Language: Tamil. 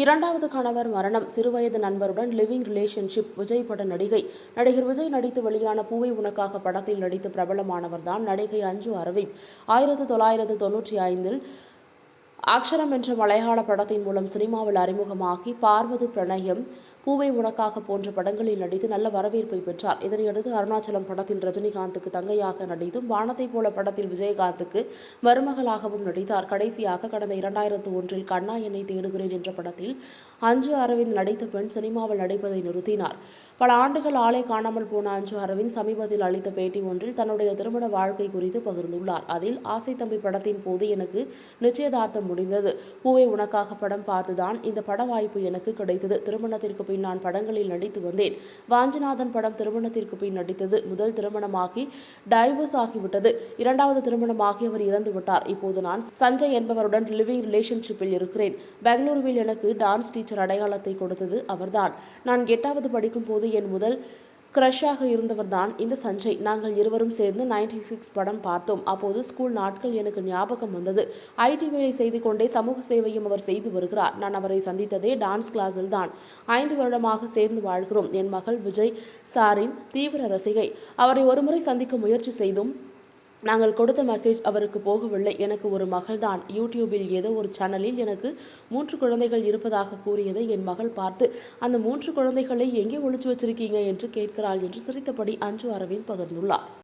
இரண்டாவது கணவர் மரணம். சிறுவயது நண்பருடன் லிவிங் ரிலேஷன்ஷிப் விஜய் பட நடிகை. நடிகர் விஜய் நடித்து வெளியான பூவை உனக்காக படத்தில் நடித்து பிரபலமானவர்தான் நடிகை அஞ்சு அரவிந்த். ஆயிரத்து தொள்ளாயிரத்து தொன்னூற்றி ஐந்தில் அக்ஷரம் என்ற மலையாள படத்தின் மூலம் சினிமாவில் அறிமுகமாகி பார்வதி பிரணயம் பூவை உனக்காக போன்ற படங்களில் நடித்து நல்ல வரவேற்பை பெற்றார். இதனையடுத்து அருணாச்சலம் படத்தில் ரஜினிகாந்துக்கு தங்கையாக நடித்தும் வானத்தை போல படத்தில் விஜயகாந்துக்கு மருமகளாகவும் நடித்தார். கடைசியாக கடந்த இரண்டாயிரத்து ஒன்றில் கண்ணா என்னை தேடுகிறேன் என்ற படத்தில் அஞ்சு அரவிந்த் நடித்த பெண் சினிமாவில் நடிப்பதை நிறுத்தினார். பல ஆண்டுகள் ஆளே காணாமல் போன அஞ்சு அரவிந்த் சமீபத்தில் அளித்த பேட்டி ஒன்றில் தன்னுடைய திருமண வாழ்க்கை குறித்து பகிர்ந்துள்ளார். அதில் ஆசை தம்பி படத்தின் போது எனக்கு நிச்சயதார்த்தம் முடிந்தது. பூவை உனக்காக படம் பார்த்துதான் இந்த பட வாய்ப்பு எனக்கு கிடைத்தது. திருமணத்திற்கு பின் நான் படங்களில் நடித்து வந்தேன். வாஞ்சிநாதன் படம் திருமணத்திற்கு பின் நடித்தது. முதல் திருமணமாகி டைவர்ஸ் ஆகிவிட்டது. இரண்டாவது திருமணமாகி அவர் இறந்து விட்டார். இப்போது நான் சஞ்சய் என்பவருடன் லிவிங் ரிலேஷன்ஷிப்பில் இருக்கிறேன். பெங்களூருவில் எனக்கு டான்ஸ் டீச்சர் அடையாளத்தை கொடுத்தது அவர்தான். நான் எட்டாவது படிக்கும் போது என் முதல் கிரஷாக இருந்தவர்தான் இந்த சஞ்சய். நாங்கள் இருவரும் சேர்ந்து நைன்டி சிக்ஸ் படம் பார்த்தோம். அப்போது ஸ்கூல் நாட்கள் எனக்கு ஞாபகம் வந்தது. ஐடி வேலை செய்து கொண்டே சமூக சேவையும் அவர் செய்து வருகிறார். நான் அவரை சந்தித்ததே டான்ஸ் கிளாஸில் தான். ஐந்து வருடமாக சேர்ந்து வாழ்கிறோம். என் மகள் விஜய் சாரின் தீவிர ரசிகை. அவரை ஒருமுறை சந்திக்க முயற்சி செய்தும் நாங்கள் கொடுத்த மெசேஜ் அவருக்கு போகவில்லை. எனக்கு ஒரு மகள்தான். யூடியூபில் ஏதோ ஒரு சேனலில் எனக்கு மூன்று குழந்தைகள் இருப்பதாக கூறியதை என் மகள் பார்த்து அந்த மூன்று குழந்தைகளை எங்கே ஒளிச்சு வச்சிருக்கீங்க? என்று கேட்கிறாள் என்று சிரித்தபடி அஞ்சு அரவிந்த் பகிர்ந்துள்ளார்.